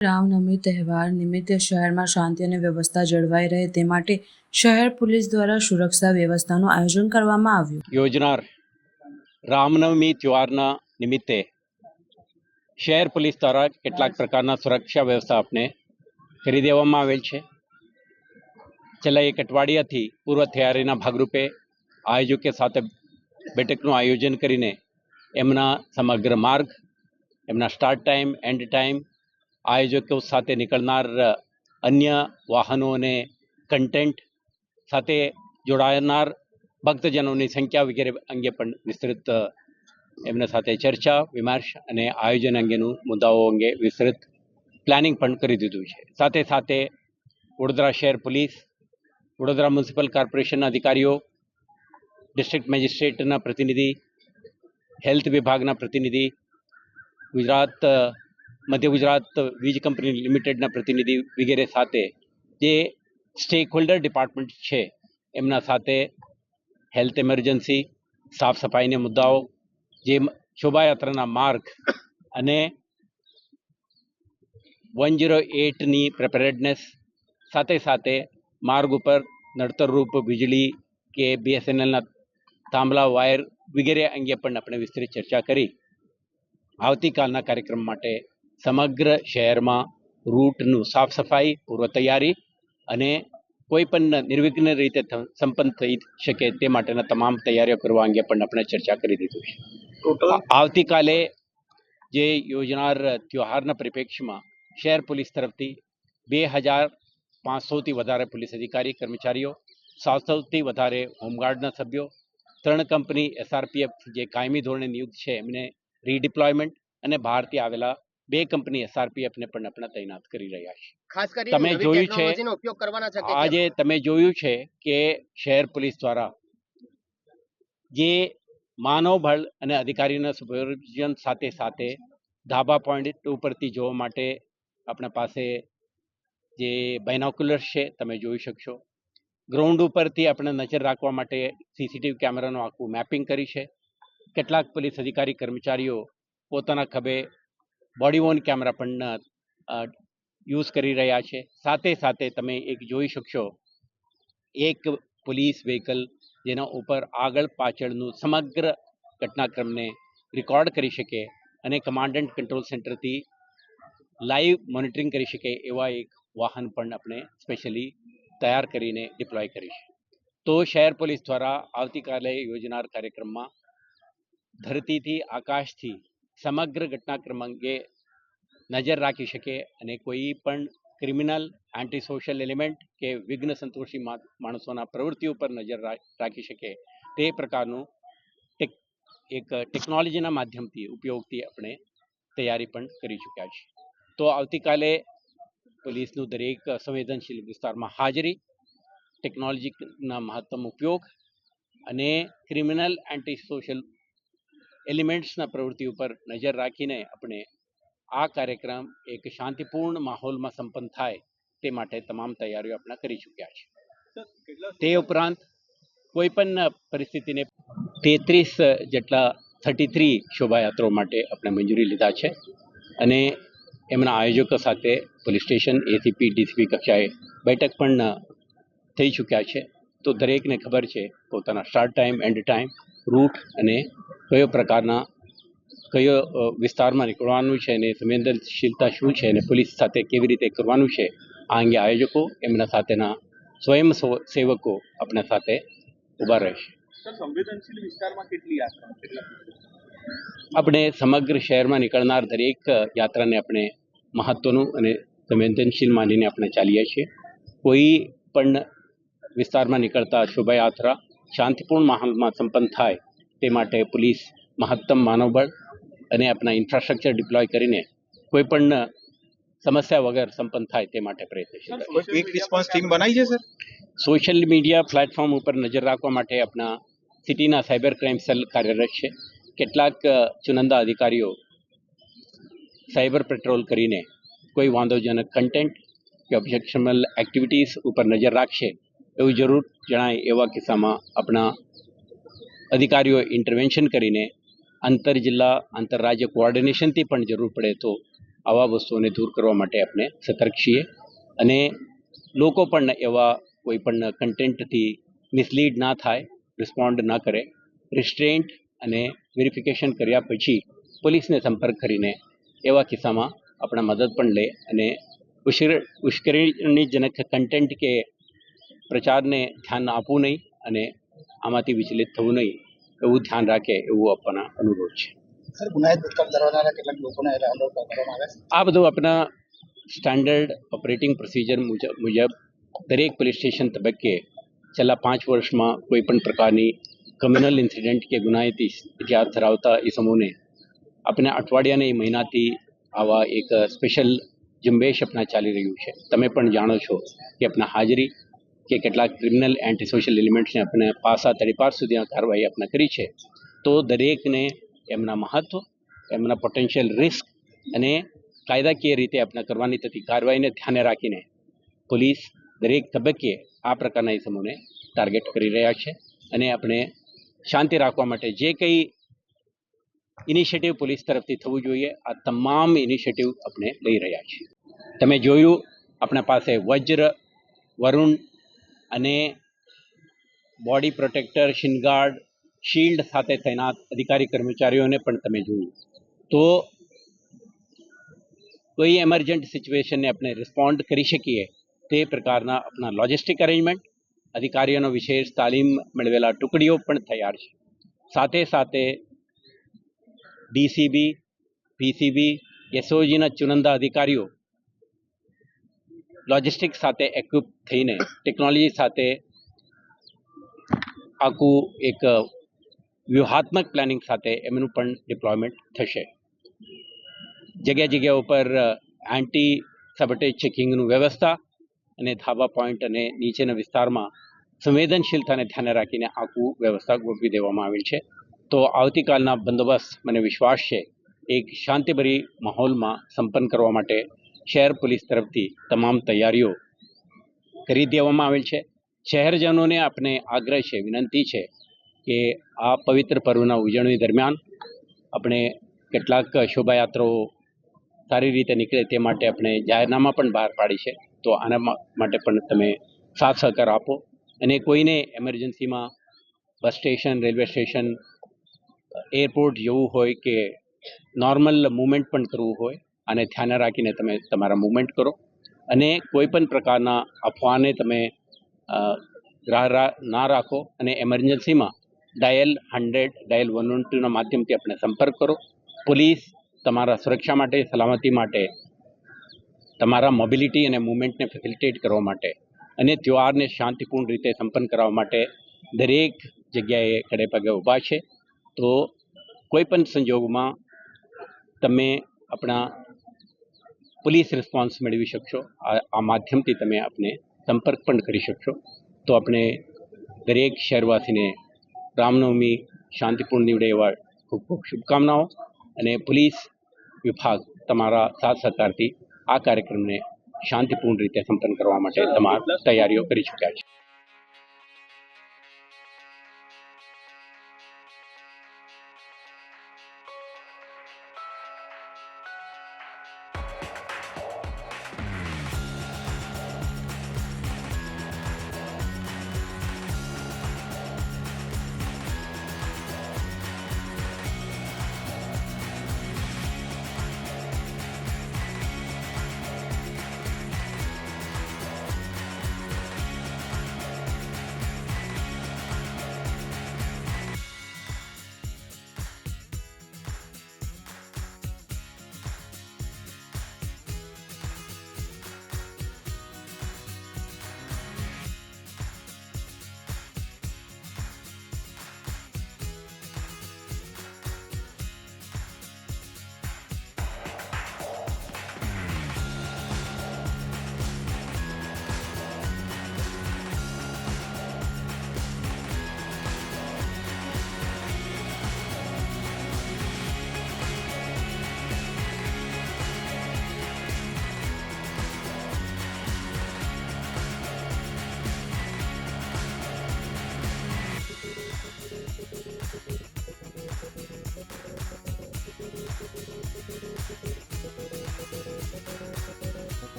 રામનવમી તહેવાર નિમિત્તે શહેરમાં શાંતિ અને વ્યવસ્થા જળવાઈ રહે તે માટે શહેર પોલીસ દ્વારા સુરક્ષા વ્યવસ્થાનું આયોજન કરવામાં આવ્યું. યોજનાર રામનવમી તહેવારના નિમિત્તે શહેર પોલીસ દ્વારા કેટલાક પ્રકારના સુરક્ષા વ્યવસ્થા આપને કરી દેવામાં આવેલ છે. છેલ્લા એક અઠવાડિયાથી પૂર્વ તૈયારીના ભાગરૂપે આયોજકે સાથે બેઠકનું આયોજન કરીને એમના સમગ્ર માર્ગ, એમના સ્ટાર્ટ ટાઈમ, એન્ડ ટાઈમ આયોજકો સાથે નીકળનાર અન્ય વાહનોને કન્ટેન્ટ સાથે જોડાનાર ભક્તજનોની સંખ્યા વગેરે અંગે પણ વિસ્તૃત એમના સાથે ચર્ચા, વિમર્શ અને આયોજન અંગેનું મુદ્દાઓ અંગે વિસ્તૃત પ્લાનિંગ પણ કરી દીધું છે. સાથે સાથે વડોદરા શહેર પોલીસ, વડોદરા મ્યુનિસિપલ કોર્પોરેશનના અધિકારીઓ, ડિસ્ટ્રિક્ટ મેજિસ્ટ્રેટના પ્રતિનિધિ, હેલ્થ વિભાગના પ્રતિનિધિ, ગુજરાત મધ્ય ગુજરાત વીજ કંપની લિમિટેડના પ્રતિનિધિ વગેરે સાથે જે સ્ટેક હોલ્ડર ડિપાર્ટમેન્ટ છે, એમના સાથે હેલ્થ ઇમરજન્સી સાફ સફાઈના મુદ્દાઓ, જે શોભાયાત્રાના માર્ગ અને વન જીરો એટની પ્રિપેરેડનેસ, સાથે સાથે માર્ગ ઉપર નડતરરૂપ વીજળી કે બીએસએનએલના થાંભલા, વાયર વગેરે અંગે પણ આપણે વિસ્તૃત ચર્ચા કરી. આવતીકાલના કાર્યક્રમ માટે સમગ્ર શહેરમાં રૂટનું સાફ સફાઈ પૂર્વ તૈયારી અને કોઈ પણ નિર્વિઘ્ન રીતે સંપન્ન થઈ શકે તે માટેના તમામ તૈયારીઓ કરવા અંગે પણ આપણે ચર્ચા કરી દીધું છે. ટોટલ આવતીકાલે જે યોજનાર ત્યોહારના પરિપ્રેક્ષ્યમાં શહેર પોલીસ તરફથી બે હજાર પાંચસોથી વધારે પોલીસ અધિકારી કર્મચારીઓ સાતસોથી વધારે હોમગાર્ડના સભ્યો ત્રણ કંપની એસઆરપીએફ જે કાયમી ધોરણે નિયુક્ત છે એમને રીડિપ્લોયમેન્ટ અને બહારથી આવેલા બે કંપની એસઆરપીએફને પણ આપણે તૈનાત કરી રહ્યા છે. ખાસ કરીને તમે જોયું છે, ઉપયોગ કરવાના છે કે આજે તમે જોયું છે કે શહેર પોલીસ દ્વારા જે માનવબળ અને અધિકારીના સુપરવિઝન સાથે સાથે ધાબા પોઈન્ટ ઉપરથી જોવા માટે આપણા પાસે જે બાયનોક્યુલર્સ છે તમે જોઈ શકશો. ગ્રાઉન્ડ ઉપરથી આપણે નજર રાખવા માટે સીસીટીવી કેમેરાનું આખું મેપિંગ કરી છે. કેટલાક પોલીસ અધિકારી કર્મચારીઓ પોતાના ખભે બોડી ઓન કેમેરા પણ યુઝ કરી રહ્યા છે. સાથે સાથે તમે એક જોઈ શકશો, એક પોલીસ વ્હીકલ જેના ઉપર આગળ પાછળનું સમગ્ર ઘટનાક્રમને રેકોર્ડ કરી શકે અને કમાન્ડન્ટ કંટ્રોલ સેન્ટરથી લાઈવ મોનિટરિંગ કરી શકે એવા એક વાહન પણ આપણે સ્પેશિયલી તૈયાર કરીને ડિપ્લોય કરીશું. તો શહેર પોલીસ દ્વારા આવતીકાલે યોજનાર કાર્યક્રમમાં ધરતીથી આકાશથી સમગ્ર ઘટનાક્રમ અંગે નજર રાખી શકે અને કોઈ પણ ક્રિમિનલ એન્ટી સોશિયલ એલિમેન્ટ કે વિઘ્ન સંતોષી માણસોના પ્રવૃત્તિઓ પર નજર રાખી શકે તે પ્રકારનું એક ટેકનોલોજીના માધ્યમથી ઉપયોગથી આપણે તૈયારી પણ કરી ચૂક્યા છીએ. તો આવતીકાલે પોલીસનું દરેક સંવેદનશીલ વિસ્તારમાં હાજરી ટેકનોલોજીના મહત્તમ ઉપયોગ અને ક્રિમિનલ એન્ટી સોશિયલ એલિમેન્ટ્સના પ્રવૃત્તિ ઉપર નજર રાખીને આપણે આ કાર્યક્રમ એક શાંતિપૂર્ણ માહોલમાં સંપન્ન થાય તે માટે તમામ તૈયારીઓ આપણે કરી ચૂક્યા છે તે ઉપરાંત કોઈ પણ પરિસ્થિતિને તેત્રીસ જેટલા થર્ટી થ્રી શોભાયાત્રાઓ માટે આપણે મંજૂરી લીધા છે અને એમના આયોજકો સાથે પોલીસ સ્ટેશન એસીપી ડીસીપી કક્ષાએ બેઠક પણ થઈ ચૂક્યા છે. તો દરેકને ખબર છે પોતાના start time end time route અને કયો પ્રકારના કયો વિસ્તારમાં નીકળવાનું છે અને સંવેદનશીલતા શું છે અને પોલીસ સાથે કેવી રીતે કરવાનું છે આ અંગે આયોજકો એમના સાથેના સ્વયં સેવકો આપણા સાથે ઊભા રહેશે. સંવેદનશીલ વિસ્તારમાં કેટલી આપણે સમગ્ર શહેરમાં નીકળનાર દરેક યાત્રાને આપણે મહત્વનું અને સંવેદનશીલ માનીને આપણે ચાલીએ છીએ. કોઈ પણ વિસ્તારમાં નીકળતા શોભાયાત્રા શાંતિપૂર્ણ માહોલમાં સંપન્ન થાય તે માટે પોલીસ મહત્તમ માનવબળ અને આપણા ઇન્ફ્રાસ્ટ્રક્ચર ડિપ્લોય કરીને કોઈ પણ સમસ્યા વગર સંપન્ન થાય તે માટે પ્રયત્નશીલ ક્વિક રિસ્પોન્સ ટીમ બનાવી છે સર સોશિયલ મીડિયા પ્લેટફોર્મ ઉપર નજર રાખવા માટે આપણા સિટીના સાયબર ક્રાઇમ સેલ કાર્યરત છે. કેટલાક ચુનંદા અધિકારીઓ સાયબર પેટ્રોલ કરીને કોઈ વાંધોજનક કન્ટેન્ટ કે ઓબ્જેક્શનલ એક્ટિવિટીઝ ઉપર નજર રાખશે એવું જરૂર જણાય એવા કિસ્સામાં આપણા અધિકારીઓ ઇન્ટરવેન્શન કરીને આંતર જિલ્લા આંતરરાજ્ય કોઓર્ડિનેશનથી પણ જરૂર પડે તો આવા વસ્તુઓને દૂર કરવા માટે આપણે સતર્ક છીએ. અને લોકો પણ એવા કોઈ પણ કન્ટેન્ટથી મિસલીડ ના થાય રિસ્પોન્ડ ના કરે રિસ્ટ્રેન્ટ અને વેરિફિકેશન કર્યા પછી પોલીસને સંપર્ક કરીને એવા કિસ્સામાં આપણા મદદ પણ લે અને ઉશ્કેર, ઉશ્કેરણીજનક કન્ટેન્ટ કે પ્રચારને ધ્યાન આપવું નહીં અને આમાંથી વિચલિત થવું નહીં એવું ધ્યાન રાખે એવું આપવાના અનુરોધ છે. આ બધું આપણા સ્ટાન્ડર્ડ ઓપરેટિંગ પ્રોસિજર મુજબ દરેક પોલીસ સ્ટેશન તબક્કે છેલ્લા પાંચ વર્ષમાં કોઈ પણ પ્રકારની કમ્યુનલ ઇન્સિડન્ટ કે ગુનાહિત ઇતિહાસ ધરાવતા એ સમૂહને આપણે અઠવાડિયાને એ મહિનાથી આવા એક સ્પેશિયલ ઝુંબેશ આપણા ચાલી રહ્યું છે. તમે પણ જાણો છો કે આપણા હાજરી કે કેટલાક ક્રિમિનલ એન્ટી સોશિયલ એલિમેન્ટ્સને આપણે પાસા તડીપાર સુધી આ કાર્યવાહી આપણે કરી છે, તો દરેકને એમના મહત્વ, એમના પોટેન્શિયલ રિસ્ક અને કાયદાકીય રીતે આપણે કરવાની થતી કાર્યવાહીને ધ્યાને રાખીને પોલીસ દરેક તબક્કે આ પ્રકારના ઇસમોને ટાર્ગેટ કરી રહ્યા છે અને આપણે શાંતિ રાખવા માટે જે કંઈ ઇનિશિયેટિવ પોલીસ તરફથી થવું જોઈએ, આ તમામ ઇનિશિયેટિવ આપણે લઈ રહ્યા છીએ. તમે જોયું, આપણા પાસે વજ્ર, વરુણ અને બોડી પ્રોટેક્ટર, શિનગાર્ડ, શિલ્ડ સાથે તૈનાત અધિકારી કર્મચારીઓને પણ તમે જોયું. તો કોઈ એમર્જન્ટ સિચ્યુએશનને આપણે રિસ્પોન્ડ કરી શકીએ તે પ્રકારના આપણા લોજિસ્ટિક અરેન્જમેન્ટ અધિકારીઓનો વિશેષ તાલીમ મેળવેલા ટુકડીઓ પણ તૈયાર છે. સાથે સાથે ડીસીબી પીસીબી એસઓજીના ચુનંદા અધિકારીઓ લોજિસ્ટિક સાથે એક્વિપ થઈને ટેકનોલોજી સાથે આખું એક વ્યૂહાત્મક પ્લાનિંગ સાથે એમનું પણ ડિપ્લોયમેન્ટ થશે. જગ્યા જગ્યા ઉપર એન્ટી સબટેજ ચેકિંગનું વ્યવસ્થા અને ધાબા પોઈન્ટ અને નીચેના વિસ્તારમાં સંવેદનશીલતાને ધ્યાને રાખીને આખું વ્યવસ્થા ગોઠવી દેવામાં આવેલ છે. તો આવતીકાલના બંદોબસ્ત મને વિશ્વાસ છે. એક શાંતિભરી માહોલમાં સંપન્ન કરવા માટે શહેર પોલીસ તરફથી તમામ તૈયારીઓ કરી દેવામાં આવેલ છે. શહેરજનોને આપણે આગ્રહ છે, વિનંતી છે કે આ પવિત્ર પર્વના ઉજવણી દરમિયાન આપણે કેટલાક શોભાયાત્રાઓ સારી રીતે નીકળે તે માટે આપણે જાહેરનામા પણ બહાર પાડી છે. તો આના માટે પણ તમે સાથ સહકાર આપો. અને કોઈને એમરજન્સીમાં bus station, railway station, airport જવું હોય કે નોર્મલ મુવમેન્ટ પણ કરવું હોય આને ધ્યાને રાખીને તમે તમારા મૂવમેન્ટ કરો. અને કોઈ પણ પ્રકારના અફવાને તમે રાહ ના રાખો અને એમરજન્સીમાં dial hundred dial one one ટુના માધ્યમથી આપણે સંપર્ક કરો. પોલીસ તમારા સુરક્ષા માટે, સલામતી માટે, તમારા મોબિલિટી અને મૂવમેન્ટને ફેસિલિટેટ કરવા માટે અને ત્યોહારને શાંતિપૂર્ણ રીતે સંપન્ન કરવા માટે દરેક જગ્યાએ ખડે પગે ઊભા છે. તો કોઈ પણ સંજોગમાં તમે આપણા પોલીસ રિસ્પોન્સ મેળવી શકશો. આ માધ્યમથી તમે આપણે સંપર્ક પણ કરી શકશો. તો આપણે દરેક શહેરવાસીને રામનવમી શાંતિપૂર્ણ નીવડે એવા ખૂબ ખૂબ શુભકામનાઓ અને પોલીસ વિભાગ તમારા સાથ સહકારથી આ કાર્યક્રમને શાંતિપૂર્ણ રીતે સંપન્ન કરવા માટે તમામ તૈયારીઓ કરી ચૂક્યા છે.